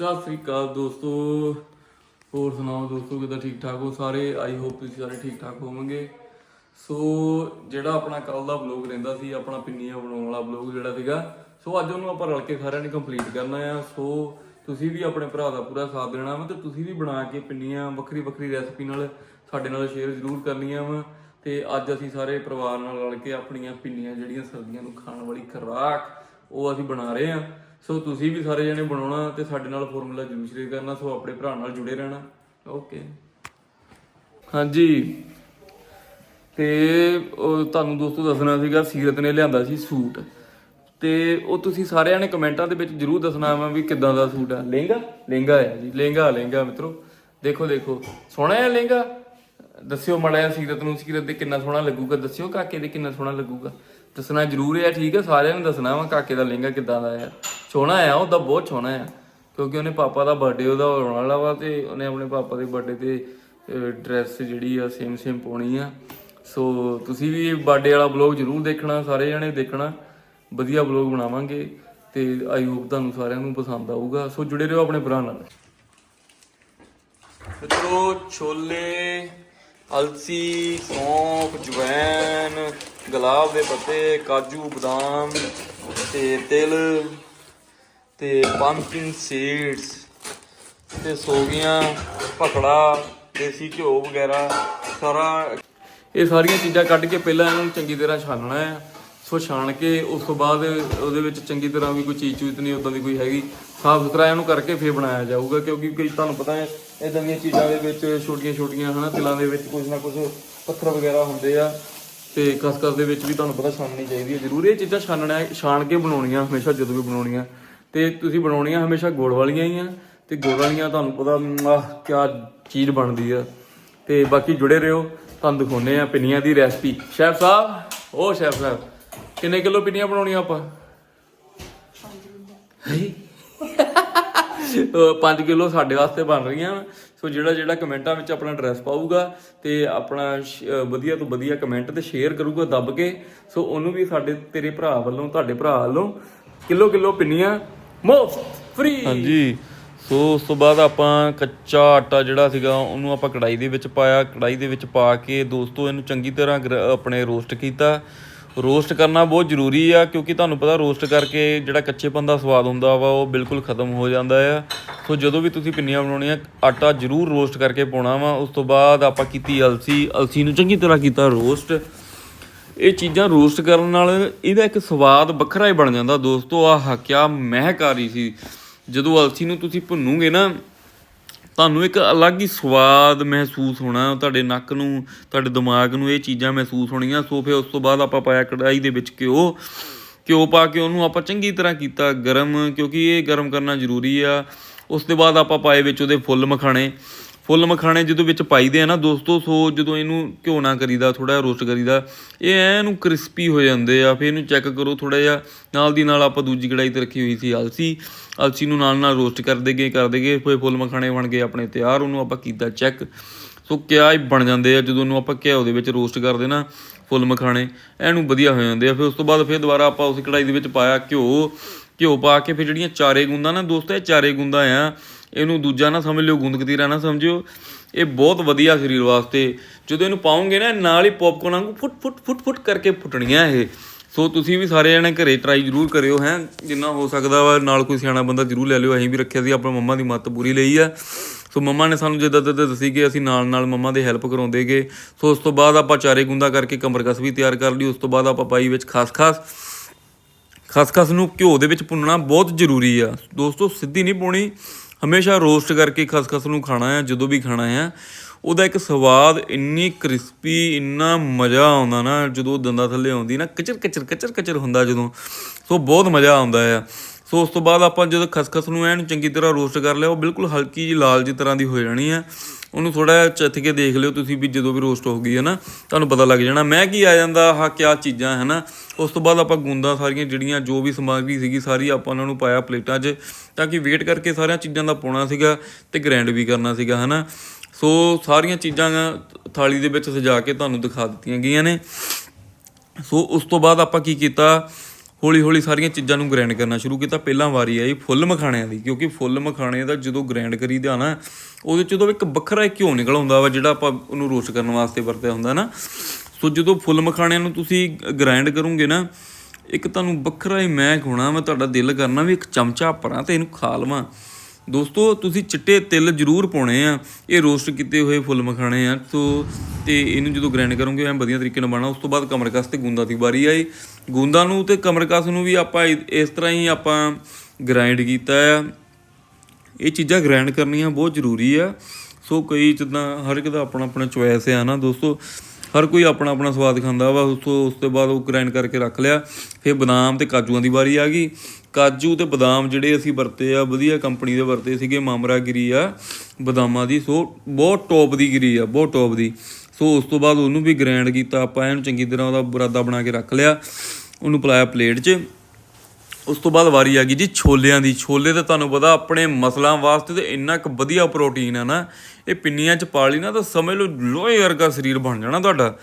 ਸਤਿ ਸ੍ਰੀ ਅਕਾਲ ਦੋਸਤੋ। ਹੋਰ ਸੁਣਾਓ ਦੋਸਤੋ, ਕਿਦਾਂ ਠੀਕ ਠਾਕ ਹੋ ਸਾਰੇ? ਆਈ ਹੋਪ ਤੁਸੀਂ ਸਾਰੇ ਠੀਕ ਠਾਕ ਹੋਵੋਗੇ। ਸੋ, ਜਿਹੜਾ ਆਪਣਾ ਕੱਲ ਦਾ ਵਲੌਗ ਰਹਿੰਦਾ ਸੀ, ਆਪਣਾ ਪਿੰਨੀਆਂ ਬਣਾਉਣ ਵਾਲਾ ਵਲੌਗ ਜਿਹੜਾ ਸੀਗਾ, ਸੋ ਅੱਜ ਉਹਨੂੰ ਆਪਾਂ ਰਲ ਕੇ ਸਾਰਿਆਂ ਨੇ ਕੰਪਲੀਟ ਕਰਨਾ ਆ। ਸੋ, ਤੁਸੀਂ ਵੀ ਆਪਣੇ ਭਰਾ ਦਾ ਪੂਰਾ ਸਾਥ ਦੇਣਾ ਵਾ ਤੇ ਤੁਸੀਂ ਵੀ ਬਣਾ ਕੇ ਪਿੰਨੀਆਂ ਵੱਖਰੀ ਵੱਖਰੀ ਰੈਸਪੀ ਨਾਲ ਸਾਡੇ ਨਾਲ ਸ਼ੇਅਰ ਜ਼ਰੂਰ ਕਰਨੀਆਂ ਵਾ। ਤੇ ਅੱਜ ਅਸੀਂ ਸਾਰੇ ਪਰਿਵਾਰ ਨਾਲ ਰਲ ਕੇ ਆਪਣੀਆਂ ਪਿੰਨੀਆਂ ਜਿਹੜੀਆਂ ਸਰਦੀਆਂ ਨੂੰ ਖਾਣ ਵਾਲੀ ਖੁਰਾਕ, ਉਹ ਅਸੀਂ ਬਣਾ ਰਹੇ ਹਾਂ ਸੋ ਤੁਸੀਂ ਵੀ ਸਾਰੇ ਜਣੇ ਬਣਾਉਣਾ ਤੇ ਸਾਡੇ ਨਾਲ ਫਾਰਮੂਲਾ ਜ਼ਰੂਰ ਸ਼ੇਅਰ ਕਰਨਾ ਸੋ ਆਪਣੇ ਭਰਾ ਨਾਲ ਜੁੜੇ ਰਹਿਣਾ। ਓਕੇ। ਹਾਂਜੀ। ਤੇ ਉਹ ਤੁਹਾਨੂੰ ਦੋਸਤੋ ਦੱਸਣਾ ਸੀਗਾ ਸੀਰਤ ਨੇ ਲਿਆਂਦਾ ਸੀ ਸੂਟ। ਤੇ ਉਹ ਤੁਸੀਂ ਸਾਰਿਆਂ ਨੇ ਕਮੈਂਟਾਂ ਦੇ ਵਿੱਚ ਜਰੂਰ ਦੱਸਣਾ ਵਾ ਵੀ ਕਿੱਦਾਂ ਦਾ ਸੂਟ ਆ। ਲਹਿੰਗਾ? ਲਹਿੰਗਾ ਹੈ ਜੀ ਲਹਿੰਗਾ ਲਹਿੰਗਾ ਮਿੱਤਰੋ। ਦੇਖੋ ਦੇਖੋ। ਸੋਹਣਾ ਹੈ ਲਹਿੰਗਾ? ਦੱਸਿਓ ਮੜਾ ਸੀਰਤ ਨੂੰ ਸੀਰਤ ਦੇ ਕਿੰਨਾ ਸੋਹਣਾ ਲੱਗੂਗਾ। ਦੱਸਿਓ ਕਾਕੇ ਦੇ ਕਿੰਨਾ ਸੋਹਣਾ ਲੱਗੂਗਾ। ਦੱਸਣਾ ਜ਼ਰੂਰ ਹੈ ਠੀਕ ਹੈ ਸਾਰਿਆਂ ਨੂੰ ਦੱਸਣਾ ਵਾ ਕਾਕੇ ਦਾ ਲਹਿੰਗਾ ਕਿੱਦਾਂ ਦਾ ਆ। ਸੋਹਣਾ ਆ ਉਹਦਾ ਬਹੁਤ ਸੋਹਣਾ ਆ। ਕਿਉਂਕਿ ਉਹਨੇ ਪਾਪਾ ਦਾ ਬਰਥਡੇ ਉਹਦਾ ਹੋਣ ਵਾਲਾ ਵਾ ਤੇ ਉਹਨੇ ਆਪਣੇ ਪਾਪਾ ਦੇ ਬਰਥਡੇ ਤੇ ਡਰੈਸ ਜਿਹੜੀ ਆ ਸੇਮ ਸੇਮ ਪਾਉਣੀ ਆ। ਸੋ ਤੁਸੀਂ ਵੀ ਬਰਥਡੇ ਵਾਲਾ ਵਲੌਗ ਜ਼ਰੂਰ ਦੇਖਣਾ, ਸਾਰੇ ਜਣੇ ਦੇਖਣਾ। ਵਧੀਆ ਵਲੌਗ ਬਣਾਵਾਂਗੇ ਤੇ ਆਈ ਹੋਪ ਤੁਹਾਨੂੰ ਸਾਰਿਆਂ ਨੂੰ ਪਸੰਦ ਆਊਗਾ। ਸੋ ਜੁੜੇ ਰਹੋ ਆਪਣੇ ਭਰਾ ਨਾਲ। ਮਿੱਤਰੋ, ਛੋਲੇ, ਅਲਸੀ, ਸੌਂਫ ਜਵੈਨ ਗੁਲਾਬ ਦੇ ਪੱਤੇ, ਕਾਜੂ, ਬਦਾਮ ਤੇ ਤਿਲ। ਤੇ ਪੰਪਕਿਨ ਸੀਡਸ ਤੇ ਸੋਗੀਆਂ ਭਕੜਾ ਦੇਸੀ ਘਿਓ ਵਗੈਰਾ, ਸਾਰਾ ਇਹ ਸਾਰੀਆਂ ਚੀਜ਼ਾਂ ਕੱਢ ਕੇ ਪਹਿਲਾਂ ਇਹਨਾਂ ਨੂੰ ਚੰਗੀ ਤਰ੍ਹਾਂ ਛਾਨਣਾ ਹੈ। ਸੋ ਛਾਣ ਕੇ ਉਸ ਤੋਂ ਬਾਅਦ ਉਹਦੇ ਵਿੱਚ ਚੰਗੀ ਤਰ੍ਹਾਂ ਵੀ ਕੋਈ ਚੀਜ਼ ਚੂਜ਼ ਨਹੀਂ ਉਦਾਂ ਦੀ ਕੋਈ ਹੈਗੀ। ਸਾਫ਼ ਸੁਥਰਾ ਇਹਨੂੰ ਕਰਕੇ ਫੇਰ ਬਣਾਇਆ ਜਾਊਗਾ ਕਿਉਂਕਿ ਕਈ ਤੁਹਾਨੂੰ ਪਤਾ ਹੈ ਇਦਾਂ ਦੀਆਂ ਚੀਜ਼ਾਂ ਦੇ ਵਿੱਚ ਛੋਟੀਆਂ ਛੋਟੀਆਂ ਹਨਾ, ਤਿਲਾਂ ਦੇ ਵਿੱਚ ਕੁਝ ਨਾ ਕੁਝ ਪੱਥਰ ਵਗੈਰਾ ਹੁੰਦੇ ਆ। ਤੇ ਕਸਕਸ ਦੇ ਵਿੱਚ ਵੀ ਤੁਹਾਨੂੰ ਪਤਾ ਛਾਨਣੀ ਚਾਹੀਦੀ ਹੈ। ਜ਼ਰੂਰ ਇਹ ਚੀਜ਼ਾਂ ਛਾਨਣਾ ਛਾਣ ਕੇ ਬਣਾਉਣੀਆਂ, ਹਮੇਸ਼ਾ ਜਦੋਂ ਵੀ ਬਣਾਉਣੀਆਂ। ਤੇ ਤੁਸੀਂ ਬਣਾਉਣੀਆਂ ਹਮੇਸ਼ਾ ਗੁੜ ਵਾਲੀਆਂ ਹੀ ਆ, ਤੇ ਗੁੜ ਵਾਲੀਆਂ ਤੁਹਾਨੂੰ ਪਤਾ ਆਹ ਕੀ ਚੀਜ਼ ਬਣਦੀ ਆ। ਤੇ ਬਾਕੀ ਜੁੜੇ ਰਹੋ, ਤੁਹਾਨੂੰ ਦਿਖਾਉਨੇ ਆ ਪਿੰਨੀਆਂ ਦੀ ਰੈਸਪੀ। ਸ਼ੈਫ ਸਾਹਿਬ ਉਹ ਸ਼ੈਫ ਸਾਹਿਬ, ਕਿੰਨੇ ਕਿਲੋ ਪਿੰਨੀਆਂ ਬਣਾਉਣੀਆਂ ਆਪਾਂ? 5 ਕਿਲੋ ਸਾਡੇ ਵਾਸਤੇ ਬਣ ਰਹੀਆਂ। ਸੋ ਜਿਹੜਾ ਜਿਹੜਾ ਕਮੈਂਟਾਂ ਵਿੱਚ ਆਪਣਾ ਐਡਰੈਸ ਪਾਊਗਾ, ਤੇ ਆਪਣਾ ਸ਼- ਵਧੀਆ ਤੋਂ ਵਧੀਆ ਕਮੈਂਟ ਤੇ ਸ਼ੇਅਰ ਕਰੂਗਾ ਦੱਬ ਕੇ। ਸੋ ਉਹਨੂੰ ਵੀ ਸਾਡੇ, ਤੇਰੇ ਭਰਾ ਵੱਲੋਂ, ਤੁਹਾਡੇ ਭਰਾ ਵੱਲੋਂ ਕਿਲੋ ਕਿਲੋ ਪਿੰਨੀਆਂ ਮੁਫਤ ਫ੍ਰੀ ਹਾਂਜੀ। ਸੋ, ਉਸ ਤੋਂ ਬਾਅਦ ਆਪਾਂ ਕੱਚਾ ਆਟਾ ਜਿਹੜਾ ਸੀਗਾ, ਉਹਨੂੰ ਆਪਾਂ ਕੜਾਈ ਦੇ ਵਿੱਚ ਪਾਇਆ। ਕੜਾਈ ਦੇ ਵਿੱਚ ਪਾ ਕੇ ਦੋਸਤੋ, ਇਹਨੂੰ ਚੰਗੀ ਤਰ੍ਹਾਂ ਗਰ- ਆਪਣੇ ਰੋਸਟ ਕੀਤਾ। ਰੋਸਟ ਕਰਨਾ ਬਹੁਤ ਜ਼ਰੂਰੀ ਆ, ਕਿਉਂਕਿ ਤੁਹਾਨੂੰ ਪਤਾ ਰੋਸਟ ਕਰਕੇ ਜਿਹੜਾ ਕੱਚੇਪਨ ਦਾ ਸਵਾਦ ਹੁੰਦਾ ਵਾ, ਉਹ ਬਿਲਕੁਲ ਖਤਮ ਹੋ ਜਾਂਦਾ ਆ। ਸੋ, ਜਦੋਂ ਵੀ ਤੁਸੀਂ ਪਿੰਨੀਆਂ ਬਣਾਉਣੀਆਂ, ਆਟਾ ਜ਼ਰੂਰ ਰੋਸਟ ਕਰਕੇ ਪਾਉਣਾ ਵਾ। ਉਸ ਤੋਂ ਬਾਅਦ ਆਪਾਂ ਕੀਤੀ ਅਲਸੀ। ਅਲਸੀ ਨੂੰ ਚੰਗੀ ਤਰ੍ਹਾਂ ਕੀਤਾ ਰੋਸਟ। ਇਹ ਚੀਜ਼ਾਂ ਰੋਸਟ ਕਰਨ ਨਾਲ ਇਹਦਾ ਇੱਕ ਸਵਾਦ ਵੱਖਰਾ ਹੀ ਬਣ ਜਾਂਦਾ। ਦੋਸਤੋ, ਆਹ ਕਿਆ ਮਹਿਕ ਆ ਰਹੀ ਸੀ। ਜਦੋਂ ਅਲਸੀ ਨੂੰ ਤੁਸੀਂ ਭੁੰਨੂਗੇ ਨਾ, ਤੁਹਾਨੂੰ ਇੱਕ ਅਲੱਗ ਹੀ ਸਵਾਦ ਮਹਿਸੂਸ ਹੋਣਾ, ਤੁਹਾਡੇ ਨੱਕ ਨੂੰ, ਤੁਹਾਡੇ ਦਿਮਾਗ ਨੂੰ ਇਹ ਚੀਜ਼ਾਂ ਮਹਿਸੂਸ ਹੋਣੀਆਂ। ਸੋ ਫਿਰ ਉਸ ਤੋਂ ਬਾਅਦ ਆਪਾਂ ਪਾਇਆ ਕੜਾਈ ਦੇ ਵਿੱਚ ਘਿਓ। ਘਿਓ ਪਾ ਕੇ ਉਹਨੂੰ ਆਪਾਂ ਚੰਗੀ ਤਰ੍ਹਾਂ ਕੀਤਾ ਗਰਮ, ਕਿਉਂਕਿ ਇਹ ਗਰਮ ਕਰਨਾ ਜ਼ਰੂਰੀ ਆ। ਉਸ ਤੋਂ ਬਾਅਦ ਆਪਾਂ ਪਾਏ ਵਿੱਚ ਉਹਦੇ ਫੁੱਲ ਮਖਾਣੇ। ਫੁੱਲ ਮਖਾਣੇ ਜਦੋਂ ਵਿੱਚ ਪਾਈਦੇ ਆ ਨਾ ਦੋਸਤੋ, ਸੋ ਜਦੋਂ ਇਹਨੂੰ ਘਿਓ ਨਾ ਕਰੀਦਾ ਥੋੜਾ ਜਿਹਾ ਰੋਸਟ ਕਰੀਦਾ, ਇਹ ਐਨੂੰ ਕ੍ਰਿਸਪੀ ਹੋ ਜਾਂਦੇ ਆ। ਫਿਰ ਇਹਨੂੰ ਚੈੱਕ ਕਰੋ ਥੋੜਾ ਜਿਹਾ। ਨਾਲ ਦੀ ਨਾਲ ਆਪਾਂ ਦੂਜੀ ਕੜਾਈ ਤੇ ਰੱਖੀ ਹੋਈ ਸੀ ਅਲਸੀ। ਅਲਸੀ ਨੂੰ ਨਾਲ ਨਾਲ ਰੋਸਟ ਕਰਦੇ ਗਏ ਕਰਦੇ ਗਏ ਫਿਰ ਫੁੱਲ ਮਖਾਣੇ ਬਣ ਗਏ ਆਪਣੇ ਤਿਆਰ, ਉਹਨੂੰ ਆਪਾਂ ਕੀਤਾ ਚੈੱਕ ਸੋ ਕਿਆ ਹੀ ਬਣ ਜਾਂਦੇ ਆ, ਜਦੋਂ ਉਹਨੂੰ ਆਪਾਂ ਘਿਓ ਦੇ ਵਿੱਚ ਰੋਸਟ ਕਰਦੇ ਨਾ, ਫੁੱਲ ਮਖਾਣੇ, ਐਨੂੰ ਵਧੀਆ ਹੋ ਜਾਂਦੇ ਆ। ਫਿਰ ਉਸ ਤੋਂ ਬਾਅਦ ਫਿਰ ਦੁਬਾਰਾ ਆਪਾਂ ਉਸ ਕੜਾਈ ਦੇ ਵਿੱਚ ਪਾਇਆ ਘਿਓ। ਘਿਓ ਪਾ ਕੇ ਫਿਰ ਜਿਹੜੀਆਂ ਚਾਰੇ ਗੁੰਦਾਂ ਨਾ, ਦੋਸਤੋ, ਇਹ ਚਾਰੇ ਗੁੰਦਾਂ ਆ। ਇਹਨੂੰ ਦੂਜਾ ਨਾ ਸਮਝ ਲਿਓ, ਗੁੰਦਕਤੀਰਾ ਨਾ ਸਮਝਿਓ। ਇਹ ਬਹੁਤ ਵਧੀਆ ਸਰੀਰ ਵਾਸਤੇ। ਜਦੋਂ ਇਹਨੂੰ ਪਾਉਂਗੇ ਨਾ ਨਾਲ ਹੀ ਪੌਪਕੌਰਨ ਵਾਂਗੂ ਫੁੱਟ ਫੁੱਟ ਫੁੱਟ ਫੁੱਟ ਕਰਕੇ ਫੁੱਟਣੀਆਂ ਇਹ। ਸੋ ਤੁਸੀਂ ਵੀ ਸਾਰੇ ਜਣੇ ਘਰੇ ਟਰਾਈ ਜ਼ਰੂਰ ਕਰਿਓ, ਹੈ। ਜਿੰਨਾ ਹੋ ਸਕਦਾ ਵਾ, ਨਾਲ ਕੋਈ ਸਿਆਣਾ ਬੰਦਾ ਜ਼ਰੂਰ ਲੈ ਲਿਓ। ਅਸੀਂ ਵੀ ਰੱਖਿਆ ਸੀ, ਆਪਣਾ ਮੰਮਾ ਦੀ ਮੱਤ ਪੂਰੀ ਲਈ ਆ। ਸੋ ਮੰਮਾ ਨੇ ਸਾਨੂੰ ਜਿੱਦਾਂ ਜਿੱਦਾਂ ਦੱਸੀ ਕਿ ਅਸੀਂ ਨਾਲ ਨਾਲ ਮੰਮਾ ਦੇ ਹੈਲਪ ਕਰਾਉਂਦੇਗੇ। ਸੋ ਉਸ ਤੋਂ ਬਾਅਦ ਆਪਾਂ ਚਾਰੇ ਗੁੰਦਾ ਕਰਕੇ ਕਮਰਕਸ ਵੀ ਤਿਆਰ ਕਰ ਲਈ। ਉਸ ਤੋਂ ਬਾਅਦ ਆਪਾਂ ਪਾਈ ਵਿੱਚ ਖਾਸ ਖਾਸ ਖਸਖਸ ਨੂੰ ਘਿਓ ਦੇ ਵਿੱਚ ਭੁੰਨਣਾ ਬਹੁਤ ਜ਼ਰੂਰੀ ਆ। ਦੋਸਤੋ, ਸਿੱਧੀ ਨਹੀਂ ਪਾਉਣੀ। ਹਮੇਸ਼ਾ ਰੋਸਟ ਕਰਕੇ ਖਸਖਸ ਨੂੰ ਖਾਣਾ ਹੈ ਜਦੋਂ ਵੀ ਖਾਣਾ ਹੈ ਉਹਦਾ ਇੱਕ ਸਵਾਦ ਇੰਨੀ ਕ੍ਰਿਸਪੀ, ਇੰਨਾ ਮਜ਼ਾ ਆਉਂਦਾ ਨਾ, ਜਦੋਂ ਦੰਦਾਂ ਥੱਲੇ ਆਉਂਦੀ ਨਾ, ਕਚਰ ਕਚਰ ਕਚਰ ਕਚਰ ਹੁੰਦਾ ਜਦੋਂ। ਸੋ ਬਹੁਤ ਮਜ਼ਾ ਆਉਂਦਾ ਆ। ਸੋ ਉਸ ਤੋਂ ਬਾਅਦ ਆਪਾਂ ਜਦੋਂ ਖਸਖਸ ਨੂੰ ਐਨ ਚੰਗੀ ਤਰ੍ਹਾਂ ਰੋਸਟ ਕਰ ਲਿਆ, ਉਹ ਬਿਲਕੁਲ ਹਲਕੀ ਜਿਹੀ ਲਾਲ ਜਿਹੀ ਤਰ੍ਹਾਂ ਦੀ ਹੋ ਜਾਣੀ ਆ। ਉਹਨੂੰ ਥੋੜਾ ਜਿਹਾ ਚੱਥ ਕੇ ਦੇਖ ਲਿਓ ਤੁਸੀਂ ਵੀ ਜਦੋਂ ਵੀ ਰੋਸਟ ਹੋ ਗਈ ਹੈ ਨਾ, ਤੁਹਾਨੂੰ ਪਤਾ ਲੱਗ ਜਾਣਾ। ਮੈਂ ਕੀ ਆ ਜਾਂਦਾ, ਆਹ ਕਿਆ ਚੀਜ਼ਾਂ ਹੈ ਨਾ। ਉਸ ਤੋਂ ਬਾਅਦ ਆਪਾਂ ਗੁੰਦਾ ਸਾਰੀਆਂ ਜਿਹੜੀਆਂ ਜੋ ਵੀ ਸਮੱਗਰੀ ਸੀਗੀ, ਸਾਰੀ ਆਪਾਂ ਉਹਨਾਂ ਨੂੰ ਪਾਇਆ ਪਲੇਟਾਂ 'ਚ, ਤਾਂ ਕਿ ਵੇਟ ਕਰਕੇ ਸਾਰੀਆਂ ਚੀਜ਼ਾਂ ਦਾ ਪਾਉਣਾ ਸੀਗਾ ਤੇ ਗ੍ਰੈਂਡ ਵੀ ਕਰਨਾ ਸੀਗਾ, ਹੈ ਨਾ। ਸੋ ਸਾਰੀਆਂ ਚੀਜ਼ਾਂ ਥਾਲੀ ਦੇ ਵਿੱਚ ਸਜਾ ਕੇ ਤੁਹਾਨੂੰ ਦਿਖਾ ਦਿੱਤੀਆਂ ਗਈਆਂ ਨੇ। ਸੋ ਉਸ ਤੋਂ ਬਾਅਦ ਆਪਾਂ ਕੀ ਕੀਤਾ? ਹੌਲੀ ਹੌਲੀ ਸਾਰੀਆਂ ਚੀਜ਼ਾਂ ਨੂੰ ਗ੍ਰਾਈਂਡ ਕਰਨਾ ਸ਼ੁਰੂ ਕੀਤਾ। ਪਹਿਲਾਂ ਵਾਰੀ ਆਈ ਫੁੱਲ ਮਖਾਣਿਆਂ ਦੀ, ਕਿਉਂਕਿ ਫੁੱਲ ਮਖਾਣੇ ਦਾ ਜਦੋਂ ਗ੍ਰਾਈਂਡ ਕਰੀਦਾ ਨਾ, ਉਹਦੇ 'ਚੋਂ ਇੱਕ ਵੱਖਰਾ ਹੀ ਘਿਓ ਨਿਕਲ ਆਉਂਦਾ ਵਾ, ਜਿਹੜਾ ਆਪਾਂ ਉਹਨੂੰ ਰੋਸਟ ਕਰਨ ਵਾਸਤੇ ਵਰਤਿਆ ਹੁੰਦਾ ਨਾ। ਸੋ ਜਦੋਂ ਫੁੱਲ ਮਖਾਣਿਆਂ ਨੂੰ ਤੁਸੀਂ ਗ੍ਰਾਈਂਡ ਕਰੋਗੇ ਨਾ, ਇੱਕ ਤੁਹਾਨੂੰ ਵੱਖਰਾ ਹੀ ਮਹਿਕ ਹੋਣਾ ਮੈਂ ਤੁਹਾਡਾ ਦਿਲ ਕਰਨਾ ਵੀ ਇੱਕ ਚਮਚਾ ਭਰਾਂ ਤੇ ਇਹਨੂੰ ਖਾ ਲਵਾਂ। ਦੋਸਤੋ, ਤੁਸੀਂ ਚਿੱਟੇ ਤਿਲ ਜ਼ਰੂਰ ਪਾਉਣੇ ਆ। ਇਹ ਰੋਸਟ ਕੀਤੇ ਹੋਏ ਫੁੱਲ ਮਖਾਣੇ ਆ। ਸੋ, ਤੇ ਇਹਨੂੰ ਜਦੋਂ ਗ੍ਰਾਈਂਡ ਕਰੋਗੇ, ਐ ਵਧੀਆ ਤਰੀਕੇ ਨਾਲ ਬਣਨਾ ਉਸ ਤੋਂ ਬਾਅਦ ਕਮਰਕਸ ਤੇ ਗੁੰਦਾ ਦੀ ਵਾਰੀ ਆਈ। ਗੁੰਦਾ ਨੂੰ ਤੇ ਕਮਰਕਸ ਨੂੰ ਵੀ ਆਪਾਂ ਇ- ਇਸ ਤਰ੍ਹਾਂ ਹੀ ਆਪਾਂ ਗ੍ਰਾਈਂਡ ਕੀਤਾ ਆ। ਇਹ ਚੀਜ਼ਾਂ ਗ੍ਰਾਈਂਡ ਕਰਨੀਆਂ ਬਹੁਤ ਜ਼ਰੂਰੀ ਆ। ਸੋ, ਕਈ ਜਿੱਦਾਂ ਹਰ ਇੱਕ ਦਾ ਆਪਣਾ ਆਪਣਾ ਚੋਇਸ ਆ ਨਾ ਦੋਸਤੋ। ਹਰ ਕੋਈ ਆਪਣਾ ਆਪਣਾ ਸਵਾਦ ਖਾਂਦਾ ਵਾ। ਉਸ ਤੋਂ ਉਸ ਤੋਂ ਬਾਅਦ ਉਹ ਗ੍ਰਾਈਂਡ ਕਰਕੇ ਰੱਖ ਲਿਆ। ਫਿਰ ਬਦਾਮ ਤੇ ਕਾਜੂਆਂ ਦੀ ਵਾਰੀ ਆ ਗਈ। ਕਾਜੂ ਤੇ ਬਦਾਮ ਜਿਹੜੇ ਅਸੀਂ ਵਰਤੇ ਆ, ਵਧੀਆ ਕੰਪਨੀ ਦੇ ਵਰਤੇ ਸੀਗੇ, ਮਾਮਰਾ ਗਿਰੀ ਆ, ਬਦਾਮਾਂ ਦੀ। ਸੋ ਬਹੁਤ ਟੌਪ ਦੀ ਗਿਰੀ ਆ, ਬਹੁਤ ਟੌਪ ਦੀ। ਸੋ ਉਸ ਤੋਂ ਬਾਅਦ ਉਹਨੂੰ ਵੀ ਗ੍ਰੈਂਡ ਕੀਤਾ, ਆਪਾਂ ਇਹਨੂੰ ਚੰਗੀ ਤਰ੍ਹਾਂ ਉਹਦਾ ਬਰਾਦਾ ਬਣਾ ਕੇ ਰੱਖ ਲਿਆ, ਉਹਨੂੰ ਪਲਾਇਆ ਪਲੇਟ 'ਚ। ਉਸ ਤੋਂ ਬਾਅਦ ਵਾਰੀ ਆ ਗਈ ਜੀ ਛੋਲਿਆਂ ਦੀ। ਛੋਲੇ ਤਾਂ ਤੁਹਾਨੂੰ ਪਤਾ ਆਪਣੇ ਮਸਲਾਂ ਵਾਸਤੇ ਤੇ ਇੰਨਾ ਕੁ ਵਧੀਆ ਪ੍ਰੋਟੀਨ ਆ ਨਾ, ਇਹ ਪਿੰਨੀਆਂ ਚ ਪਾ ਲਈ ਨਾ ਤਾਂ ਸਮਝ ਲਓ ਲੋਹੇ ਵਰਗਾ ਸਰੀਰ ਬਣ ਜਾਣਾ ਤੁਹਾਡਾ।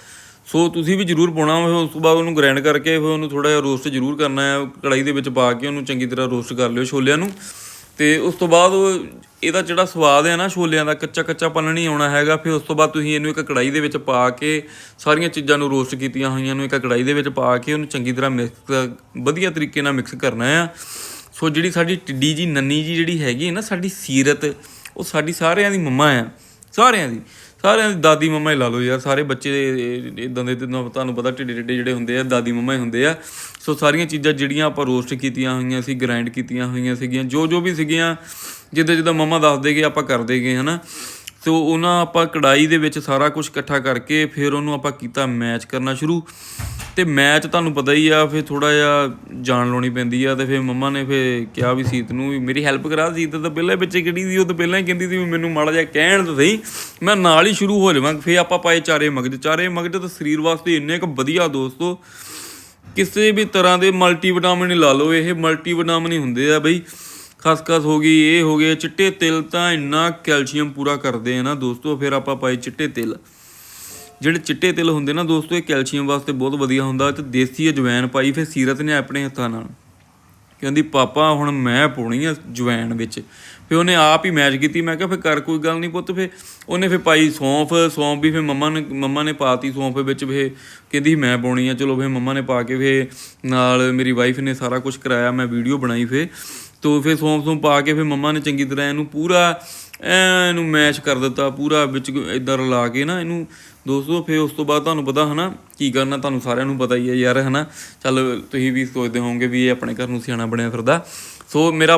ਸੋ ਤੁਸੀਂ ਵੀ ਜ਼ਰੂਰ ਪਾਉਣਾ ਵਾ, ਉਸ ਤੋਂ ਬਾਅਦ ਉਹਨੂੰ ਗ੍ਰਾਈਂਡ ਕਰਕੇ ਫਿਰ ਉਹਨੂੰ ਥੋੜਾ ਜਿਹਾ ਰੋਸਟ ਜ਼ਰੂਰ ਕਰਨਾ ਹੈ ਕੜਾਈ ਦੇ ਵਿੱਚ ਪਾ ਕੇ ਉਹਨੂੰ ਚੰਗੀ ਤਰ੍ਹਾਂ ਰੋਸਟ ਕਰ ਲਿਓ ਛੋਲਿਆਂ ਨੂੰ। ਤੇ ਉਸ ਤੋਂ ਬਾਅਦ ਉਹ ਇਹਦਾ ਜਿਹੜਾ ਸਵਾਦ ਹੈ ਨਾ ਛੋਲਿਆਂ ਦਾ ਕੱਚਾ ਕੱਚਾ ਪਨ ਨਹੀਂ ਆਉਣਾ ਹੈਗਾ। ਫਿਰ ਉਸ ਤੋਂ ਬਾਅਦ ਤੁਸੀਂ ਇਹਨੂੰ ਇੱਕ ਕੜਾਈ ਦੇ ਵਿੱਚ ਪਾ ਕੇ ਸਾਰੀਆਂ ਚੀਜ਼ਾਂ ਨੂੰ ਰੋਸਟ ਕੀਤੀਆਂ ਹੋਈਆਂ ਨੂੰ ਇੱਕ ਕੜਾਈ ਦੇ ਵਿੱਚ ਪਾ ਕੇ ਉਹਨੂੰ ਚੰਗੀ ਤਰ੍ਹਾਂ ਮਿਕਸ ਵਧੀਆ ਤਰੀਕੇ ਨਾਲ ਮਿਕਸ ਕਰਨਾ ਆ ਸੋ ਜਿਹੜੀ ਸਾਡੀ ਟਿੱਡੀ ਜੀ ਨੰਨੀ ਜੀ ਜਿਹੜੀ ਹੈਗੀ ਨਾ ਸਾਡੀ ਸੀਰਤ ਉਹ ਸਾਡੀ ਸਾਰਿਆਂ ਦੀ ਮੰਮਾ ਆ ਸਾਰਿਆਂ ਦੀ। ਸਾਰਿਆਂ ਦੀ ਦਾਦੀ ਮੰਮਾ ਹੀ ਲਾ ਲਓ ਯਾਰ, ਸਾਰੇ ਬੱਚੇ ਇਦਾਂ ਦੇ ਤੁਹਾਨੂੰ ਪਤਾ ਢਿੱਡੇ ਢਿੱਡੇ ਜਿਹੜੇ ਹੁੰਦੇ ਆ, ਦਾਦੀ ਮੰਮਾ ਹੀ ਹੁੰਦੇ ਆ। ਸੋ ਸਾਰੀਆਂ ਚੀਜ਼ਾਂ ਜਿਹੜੀਆਂ ਆਪਾਂ ਰੋਸਟ ਕੀਤੀਆਂ ਹੋਈਆਂ ਸੀ ਗ੍ਰਾਈਂਡ ਕੀਤੀਆਂ ਹੋਈਆਂ ਸੀਗੀਆਂ, ਜੋ ਜੋ ਵੀ ਸੀਗੀਆਂ, ਜਿੱਦਾਂ ਜਿੱਦਾਂ ਮੰਮਾ ਦੱਸਦੇ ਗਏ, ਆਪਾਂ ਕਰਦੇ ਗਏ, ਹਨਾ। ਸੋ ਉਹਨਾਂ ਆਪਾਂ ਕੜਾਈ ਦੇ ਵਿੱਚ ਸਾਰਾ ਕੁਝ ਇਕੱਠਾ ਕਰਕੇ ਫਿਰ ਉਹਨੂੰ ਆਪਾਂ ਕੀਤਾ ਮੈਚ ਕਰਨਾ ਸ਼ੁਰੂ। ਤੇ ਮੈਚ ਤੁਹਾਨੂੰ ਪਤਾ ਹੀ ਆ, ਫਿਰ ਥੋੜਾ ਜਿਹਾ ਜਾਣ ਲਾਉਣੀ ਪੈਂਦੀ ਆ ਤੇ ਫਿਰ ਮੰਮਾ ਨੇ ਫਿਰ ਕਿਹਾ ਵੀ ਸੀਤ ਨੂੰ ਵੀ ਮੇਰੀ ਹੈਲਪ ਕਰਾ ਸੀਤ ਤਾਂ ਪਹਿਲਾਂ ਵਿੱਚ ਕਿਹੜੀ ਸੀ, ਉਹ ਤਾਂ ਪਹਿਲਾਂ ਹੀ ਕਹਿੰਦੀ ਸੀ ਵੀ ਮੈਨੂੰ ਮਾੜਾ ਜਿਹਾ ਕਹਿਣ ਤਾਂ ਸਹੀ। ਮੈਂ ਨਾਲ ਹੀ ਸ਼ੁਰੂ ਹੋ ਜਾਵਾਂ, ਫਿਰ ਆਪਾਂ ਪਾਏ ਚਾਰੇ ਮਗਜ। ਚਾਰੇ ਮਗਜ ਤਾਂ ਸਰੀਰ ਵਾਸਤੇ ਇੰਨੇ ਕੁ ਵਧੀਆ ਦੋਸਤੋ, ਕਿਸੇ ਵੀ ਤਰ੍ਹਾਂ ਦੇ ਮਲਟੀਵਿਟਾਮਿਨ ਲਾ ਲਓ, ਇਹ ਮਲਟੀਵਿਟਾਮਿਨ ਹੀ ਹੁੰਦੇ ਆ ਬਈ। ਖਸਖਸ ਹੋ ਗਈ, ਇਹ ਹੋ ਗਏ ਚਿੱਟੇ ਤਿਲ ਤਾਂ ਇੰਨਾ ਕੈਲਸ਼ੀਅਮ ਪੂਰਾ ਕਰਦੇ ਆ ਨਾ ਦੋਸਤੋ, ਫਿਰ ਆਪਾਂ ਪਾਏ ਚਿੱਟੇ ਤਿਲ। ਜਿਹੜੇ ਚਿੱਟੇ ਤਿਲ ਹੁੰਦੇ ਨਾ ਦੋਸਤੋ, ਇਹ ਕੈਲਸ਼ੀਅਮ ਵਾਸਤੇ ਬਹੁਤ ਵਧੀਆ ਹੁੰਦਾ ਤੇ ਦੇਸੀ ਅਜਵਾਇਣ ਪਾਈ ਫਿਰ ਸੀਰਤ ਨੇ ਆਪਣੇ ਹੱਥਾਂ ਨਾਲ। ਕਹਿੰਦੀ, ਪਾਪਾ, ਹੁਣ ਮੈਂ ਪਾਉਣੀ ਆ ਜਵੈਣ ਵਿੱਚ। ਫਿਰ ਉਹਨੇ ਆਪ ਹੀ ਮੈਚ ਕੀਤੀ। ਮੈਂ ਕਿਹਾ, ਫਿਰ ਕਰ ਕੋਈ ਗੱਲ ਨਹੀਂ ਪੁੱਤ। ਫਿਰ ਉਹਨੇ ਫਿਰ ਪਾਈ ਸੌਂਫ। ਸੌਂਫ ਵੀ ਫਿਰ ਮੰਮਾ ਨੇ ਮੰਮਾ ਨੇ ਪਾਤੀ ਸੌਂਫ ਵਿੱਚ। ਫਿਰ ਕਹਿੰਦੀ, ਮੈਂ ਪਾਉਣੀ ਆ। ਚਲੋ ਫਿਰ ਮੰਮਾ ਨੇ ਪਾ ਕੇ ਫਿਰ ਨਾਲ ਮੇਰੀ ਵਾਈਫ ਨੇ ਸਾਰਾ ਕੁਝ ਕਰਾਇਆ। ਮੈਂ ਵੀਡੀਓ ਬਣਾਈ ਫਿਰ। ਤੋ ਫਿਰ ਸੌਂਫ ਸੌਂਫ ਪਾ ਕੇ ਫਿਰ ਮੰਮਾ ਨੇ ਚੰਗੀ ਤਰ੍ਹਾਂ ਇਹਨੂੰ ਪੂਰਾ, ਇਹਨੂੰ ਮੈਚ ਕਰ ਦਿੱਤਾ। ਪੂਰਾ ਵਿੱਚ ਇਦਾਂ ਰਲਾ ਕੇ ਨਾ ਇਹਨੂੰ ਦੋਸਤੋ, ਫਿਰ ਉਸ ਤੋਂ ਬਾਅਦ ਤੁਹਾਨੂੰ ਪਤਾ ਹਨਾ, ਕੀ ਕਰਨਾ ਤੁਹਾਨੂੰ ਸਾਰਿਆਂ ਨੂੰ ਪਤਾ ਹੀ ਹੈ ਯਾਰ, ਹਨਾ। ਚੱਲ ਤੁਸੀਂ ਵੀ ਸੋਚਦੇ ਹੋਵੋਗੇ ਵੀ ਇਹ ਆਪਣੇ ਘਰ ਨੂੰ ਸਿਆਣਾ ਬਣਿਆ ਫਿਰਦਾ। ਸੋ ਮੇਰਾ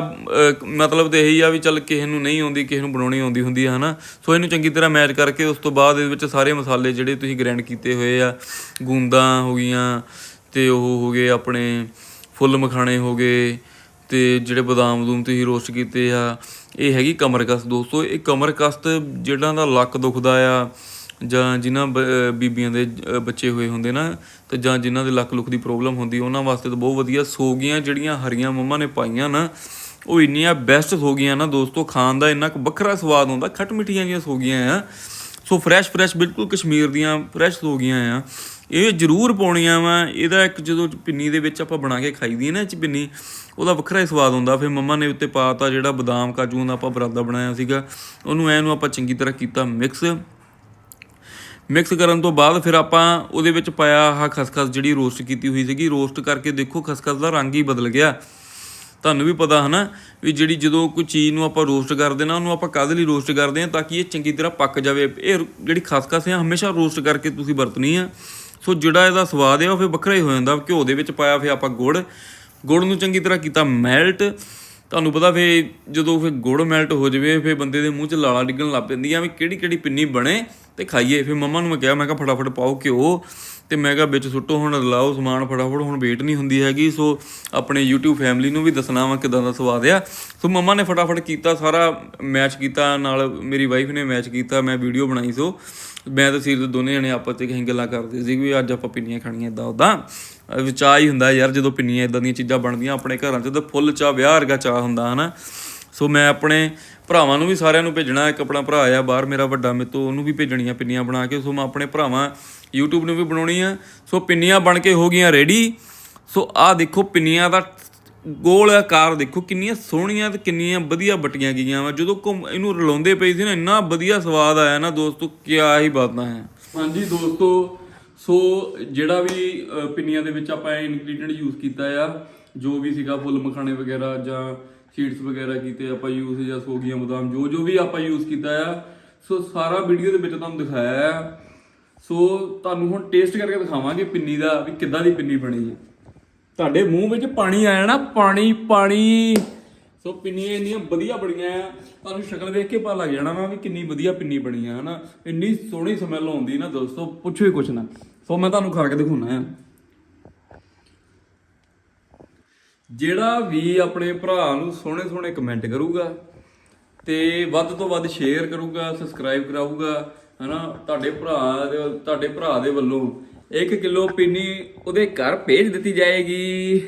ਮਤਲਬ ਤੇ ਇਹੀ ਆ ਵੀ ਚੱਲ ਕਿਸੇ ਨੂੰ ਨਹੀਂ ਆਉਂਦੀ, ਕਿਸੇ ਨੂੰ ਬਣਾਉਣੀ ਆਉਂਦੀ ਹੁੰਦੀ ਹੈ ਹਨਾ। ਸੋ ਇਹਨੂੰ ਚੰਗੀ ਤਰ੍ਹਾਂ ਮੈਚ ਕਰਕੇ ਉਸ ਤੋਂ ਬਾਅਦ ਇਹਦੇ ਵਿੱਚ ਸਾਰੇ ਮਸਾਲੇ ਜਿਹੜੇ ਤੁਸੀਂ ਗ੍ਰੈਂਡ ਕੀਤੇ ਹੋਏ ਆ, ਗੂੰਦਾਂ ਹੋ ਗਈਆਂ, ਤੇ ਉਹ ਹੋ ਗਏ ਆਪਣੇ ਫੁੱਲ ਮਖਾਣੇ ਹੋ ਗਏ, ਤੇ ਜਿਹੜੇ ਬਦਾਮ ਬਦੂਮ ਤੁਸੀਂ ਰੋਸਟ ਕੀਤੇ ਆ, ਇਹ ਹੈਗੀ ਕਮਰਕਸ ਦੋਸਤੋ। ਇਹ ਕਮਰਕਸਤ ਜਿਹੜਾ ਦਾ ਲੱਕ ਦੁਖਦਾ ਆ ਜਾਂ ਜਿਨ੍ਹਾਂ ਬ- ਬੀਬੀਆਂ ਦੇ ਬੱਚੇ ਹੋਏ ਹੁੰਦੇ ਨਾ, ਤੇ ਜਾਂ ਜਿਨ੍ਹਾਂ ਦੇ ਲੱਕ ਲੁੱਕ ਦੀ ਪ੍ਰੋਬਲਮ ਹੁੰਦੀ, ਉਹਨਾਂ ਵਾਸਤੇ ਤਾਂ ਬਹੁਤ ਵਧੀਆ। ਸੋਗੀਆਂ ਜਿਹੜੀਆਂ ਹਰੀਆਂ ਮੰਮਾ ਨੇ ਪਾਈਆਂ ਨਾ, ਉਹ ਇੰਨੀਆਂ ਬੈਸਟ ਸੋਗੀਆਂ ਨਾ ਦੋਸਤੋ, ਖਾਣ ਦਾ ਇੰਨਾ ਕੁ ਵੱਖਰਾ ਸਵਾਦ ਹੁੰਦਾ, ਖੱਟ ਮਿੱਠੀਆਂ ਜੀਆਂ ਸੋਗੀਆਂ ਆ। ਸੋ ਫਰੈਸ਼ ਫਰੈਸ਼ ਬਿਲਕੁਲ ਕਸ਼ਮੀਰ ਦੀਆਂ ਫਰੈਸ਼ ਸੋਗੀਆਂ ਆ। ਇਹ ਜ਼ਰੂਰ ਪਾਉਣੀਆਂ ਵਾ, ਇਹਦਾ ਇੱਕ ਜਦੋਂ ਪਿੰਨੀ ਦੇ ਵਿੱਚ ਆਪਾਂ ਬਣਾ ਕੇ ਖਾਈਦੀ ਹੈ ਨਾ 'ਚ ਪਿੰਨੀ, ਉਹਦਾ ਵੱਖਰਾ ਹੀ ਸਵਾਦ ਹੁੰਦਾ। ਫਿਰ ਮੰਮਾ ਨੇ ਉੱਤੇ ਪਾਤਾ ਜਿਹੜਾ ਬਦਾਮ, ਕਾਜੂ ਦਾ ਆਪਾਂ ਬਰਾਦਾ ਬਣਾਇਆ ਸੀਗਾ। ਉਹਨੂੰ ਐਨੂੰ ਆਪਾਂ ਚੰਗੀ ਤਰ੍ਹਾਂ ਕੀਤਾ ਮਿਕਸ ਮਿਕਸ ਕਰਨ ਤੋਂ ਬਾਅਦ ਫਿਰ ਆਪਾਂ ਉਹਦੇ ਵਿੱਚ ਪਾਇਆ ਆਹ ਖਸਖਸ ਜਿਹੜੀ ਰੋਸਟ ਕੀਤੀ ਹੋਈ ਸੀਗੀ। ਰੋਸਟ ਕਰਕੇ ਦੇਖੋ ਖਸਖਸ ਦਾ ਰੰਗ ਹੀ ਬਦਲ ਗਿਆ। ਤੁਹਾਨੂੰ ਵੀ ਪਤਾ ਹਨਾ ਵੀ ਜਿਹੜੀ ਜਦੋਂ ਕੋਈ ਚੀਜ਼ ਨੂੰ ਆਪਾਂ ਰੋਸਟ ਕਰਦੇ ਨਾ, ਉਹਨੂੰ ਆਪਾਂ ਕਾਹਦੇ ਲਈ ਰੋਸਟ ਕਰਦੇ ਆ ਤਾਂ ਕਿ ਇਹ ਚੰਗੀ ਤਰ੍ਹਾਂ ਪੱਕ ਜਾਵੇ। ਇਹ ਜਿਹੜੀ ਖਸਖਸ ਆ, ਹਮੇਸ਼ਾ ਰੋਸਟ ਕਰਕੇ ਤੁਸੀਂ ਵਰਤਣੀ ਆ। ਸੋ ਜਿਹੜਾ ਇਹਦਾ ਸਵਾਦ ਆ, ਉਹ ਫਿਰ ਵੱਖਰਾ ਹੀ ਹੋ ਜਾਂਦਾ। ਘਿਓ ਦੇ ਵਿੱਚ ਪਾਇਆ ਫਿਰ ਆਪਾਂ ਗੁੜ। ਗੁੜ ਨੂੰ ਚੰਗੀ ਤਰ੍ਹਾਂ ਕੀਤਾ ਮੈਲਟ ਤੁਹਾਨੂੰ ਪਤਾ ਫੇ ਜਦੋਂ ਫੇ ਗੁੜ ਮੈਲਟ ਹੋ ਜਾਵੇ ਫੇ ਬੰਦੇ ਦੇ ਮੂੰਹ 'ਚ ਲਾਲਾ ਡਿੱਗਣ ਲੱਗ ਪੈਂਦੀਆਂ ਵੀ ਕਿਹੜੀ ਕਿਹੜੀ ਪਿੰਨੀ ਬਣੇ। ਤੇ ਖਾਈਏ। ਫਿਰ ਮੰਮਾ ਨੂੰ ਮੈਂ ਕਿਹਾ ਮੈਂ ਕਿਹਾ ਫਟਾਫਟ ਪਾਓ ਘਿਓ ਤੇ ਮੈਂ ਕਿਹਾ ਵਿੱਚ ਸੁੱਟੋ, ਹੁਣ ਲਾਓ ਸਮਾਨ ਫਟਾਫਟ, ਹੁਣ ਵੇਟ ਨਹੀਂ ਹੁੰਦੀ ਹੈਗੀ। ਸੋ ਆਪਣੇ YouTube ਫੈਮਿਲੀ ਨੂੰ ਵੀ ਦੱਸਣਾ ਵਾ ਕਿਦਾਂ ਦਾ ਸਵਾਦ ਆ। ਸੋ ਮੰਮਾ ਨੇ ਫਟਾਫਟ ਕੀਤਾ, ਸਾਰਾ ਮੈਚ ਕੀਤਾ, ਨਾਲ ਮੇਰੀ ਵਾਈਫ ਨੇ ਮੈਚ ਕੀਤਾ, ਮੈਂ ਵੀਡੀਓ ਬਣਾਈ ਸੋ। ਮੈਂ ਤੇ ਸੀਰ ਦੋਨੇ ਜਣੇ ਆਪਸ 'ਤੇ ਕਹੀਂ ਗੱਲਾਂ ਕਰਦੇ ਸੀ ਵੀ ਅੱਜ ਆਪਾਂ ਪਿੰਨੀਆਂ ਖਾਣੀਆਂ ਇਦਾਂ ਉਦਾਂ ਵਿਚਾਹ ਹੀ ਹੁੰਦਾ ਯਾਰ, ਜਦੋਂ ਪਿੰਨੀਆਂ ਇਦਾਂ ਦੀਆਂ ਚੀਜ਼ਾਂ ਬਣਦੀਆਂ ਆਪਣੇ ਘਰਾਂ 'ਚ ਤਾਂ ਫੁੱਲ ਚਾਹ, ਵਿਆਹ ਵਰਗਾ ਚਾਹ ਹੁੰਦਾ ਹਨਾ। ਸੋ ਮੈਂ ਆਪਣੇ ਭਰਾਵਾਂ ਨੂੰ ਵੀ ਸਾਰਿਆਂ ਨੂੰ ਭੇਜਣਾ, ਇੱਕ ਆਪਣਾ ਭਰਾ ਆ, ਬਾਹਰ ਮੇਰਾ ਵੱਡਾ ਮੇਤੋਂ, ਉਹਨੂੰ ਵੀ ਭੇਜਣੀਆਂ ਪਿੰਨੀਆਂ ਬਣਾ ਕੇ, ਸੋ ਮੈਂ ਆਪਣੇ ਭਰਾਵਾਂ YouTube ਨੂੰ ਵੀ ਬਣਾਉਣੀ ਆ ਸੋ ਪਿੰਨੀਆਂ ਬਣ ਕੇ ਹੋ ਗਈਆਂ ਰੈਡੀ ਸੋ ਆਹ ਦੇਖੋ ਪਿੰਨੀਆਂ ਦਾ ਗੋਲ ਆਕਾਰ ਦੇਖੋ, ਕਿੰਨੀਆਂ ਸੋਹਣੀਆਂ ਤੇ ਕਿੰਨੀਆਂ ਵਧੀਆ ਬਟੀਆਂ ਗਈਆਂ ਵਾ। ਜਦੋਂ ਘੁੰਮ ਇਹਨੂੰ ਰਲਾਉਂਦੇ ਪਈ ਸੀ ਨਾ, ਇੰਨਾ ਵਧੀਆ ਸਵਾਦ ਆਇਆ ਨਾ ਦੋਸਤੋ, ਕਿਆ ਹੀ ਬਾਤਾਂ ਹੈ। ਹਾਂਜੀ ਦੋਸਤੋ, ਸੋ ਜਿਹੜਾ ਵੀ ਪਿੰਨੀਆਂ ਦੇ ਵਿੱਚ ਆਪਾਂ ਇਨਗਰੀਡੀਅੰਟ ਯੂਜ਼ ਕੀਤਾ ਆ, ਜੋ ਵੀ ਸੀਗਾ ਫੁੱਲ ਮਖਾਣੇ ਵਗੈਰਾ ਜਾਂ ਸੀਡਸ ਵਗੈਰਾ ਕੀਤੇ, ਆਪਾਂ ਯੂਜ਼ ਜਾਂ ਸੋਗੀਆਂ ਬਦਾਮ, ਜੋ ਜੋ ਵੀ ਆਪਾਂ ਯੂਜ਼ ਕੀਤਾ ਆ, ਸੋ ਸਾਰਾ ਵੀਡੀਓ ਦੇ ਵਿੱਚ ਤੁਹਾਨੂੰ ਦਿਖਾਇਆ ਆ। ਸੋ ਤੁਹਾਨੂੰ ਹੁਣ ਟੇਸਟ ਕਰਕੇ ਦਿਖਾਵਾਂਗੇ ਪਿੰਨੀ ਦਾ, ਵੀ ਕਿੱਦਾਂ ਦੀ ਪਿੰਨੀ ਬਣੀ ਹੈ। ਤੁਹਾਡੇ ਮੂੰਹ ਵਿੱਚ ਪਾਣੀ ਆਇਆ ਨਾ, ਪਾਣੀ ਪਾਣੀ। ਸੋ ਪਿੰਨੀਆਂ ਇੰਨੀਆਂ ਵਧੀਆ ਬਣੀਆਂ ਆ। ਤੁਹਾਨੂੰ ਸ਼ਕਲ ਵੇਖ ਕੇ ਪਤਾ ਲੱਗ ਜਾਣਾ ਵਾ ਵੀ ਕਿੰਨੀ ਵਧੀਆ ਪਿੰਨੀ ਬਣੀ ਆ, ਹਨਾ। ਇੰਨੀ ਸੋਹਣੀ ਸਮੈਲ ਆਉਂਦੀ ਨਾ ਦੋਸਤੋ, ਪੁੱਛੋ ਹੀ ਕੁਛ ਨਾ। ਸੋ ਮੈਂ ਤੁਹਾਨੂੰ ਖਾ ਕੇ ਦਿਖਾਉਣਾ ਆ। ਜਿਹੜਾ ਵੀ ਆਪਣੇ ਭਰਾ ਨੂੰ ਸੋਹਣੇ ਸੋਹਣੇ ਕਮੈਂਟ ਕਰੂਗਾ ਤੇ ਵੱਧ ਤੋਂ ਵੱਧ ਸ਼ੇਅਰ ਕਰੂਗਾ ਸਬਸਕ੍ਰਾਈਬ ਕਰਾਊਗਾ, ਹਨਾ? ਤੁਹਾਡੇ ਭਰਾ ਦੇ ਤੁਹਾਡੇ ਭਰਾ ਦੇ ਵੱਲੋਂ 1 ਕਿਲੋ ਪੀਨੀ ਉਹਦੇ ਘਰ ਭੇਜ ਦਿੱਤੀ ਜਾਏਗੀ।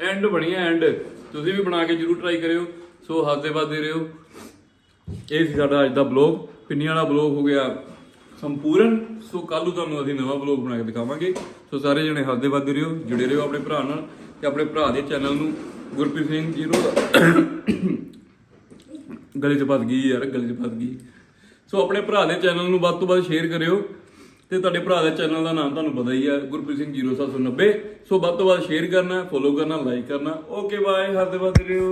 ਐਂਡ ਬਣੀਆ ਐਂਡ ਤੁਸੀਂ ਵੀ ਬਣਾ ਕੇ ਜਰੂਰ ਟਰਾਈ ਕਰਿਓ। ਸੋ ਹੱਸਦੇ ਵੱਧਦੇ ਰਹੋ। ਇਹ ਸੀ ਸਾਡਾ ਅੱਜ ਦਾ ਬਲੌਗ ਪਿੰਨੀਆਂ ਵਾਲਾ ਬਲੌਗ ਹੋ ਗਿਆ ਸੰਪੂਰਨ। ਸੋ ਕੱਲ ਨੂੰ ਤੁਹਾਨੂੰ ਅਸੀਂ ਨਵਾਂ ਬਲੌਗ ਬਣਾ ਕੇ ਦਿਖਾਵਾਂਗੇ। ਸੋ ਸਾਰੇ ਜਣੇ ਹੱਸਦੇ ਵੱਧਦੇ ਰਹੋ, ਜੁੜੇ ਰਹੋ ਆਪਣੇ ਭਰਾ ਨਾਲ ਤੇ ਆਪਣੇ ਭਰਾ ਦੇ ਚੈਨਲ ਨੂੰ। ਗੁਰਪ੍ਰੀਤ ਸਿੰਘ ਜੀਰੋ ਗਲੇ 'ਚ ਫਸ ਗਈ ਯਾਰ, ਗਲੇ 'ਚ ਫਸ ਗਈ। ਸੋ ਆਪਣੇ ਭਰਾ ਦੇ ਚੈਨਲ ਨੂੰ ਵੱਧ ਤੋਂ ਵੱਧ ਸ਼ੇਅਰ ਕਰਿਓ ਤੇ ਤੁਹਾਡੇ ਭਰਾ ਦੇ ਚੈਨਲ ਦਾ ਨਾਮ ਤੁਹਾਨੂੰ ਪਤਾ ਹੀ ਹੈ ਗੁਰਪ੍ਰੀਤ ਸਿੰਘ 0790 ਸੋ ਵੱਧ ਤੋਂ ਵੱਧ ਸ਼ੇਅਰ ਕਰਨਾ ਫੋਲੋ ਕਰਨਾ ਲਾਈਕ ਕਰਨਾ। ਓਕੇ ਬਾਏ ਹੱਸਦੇ ਵੱਧਦੇ ਰਹੋ।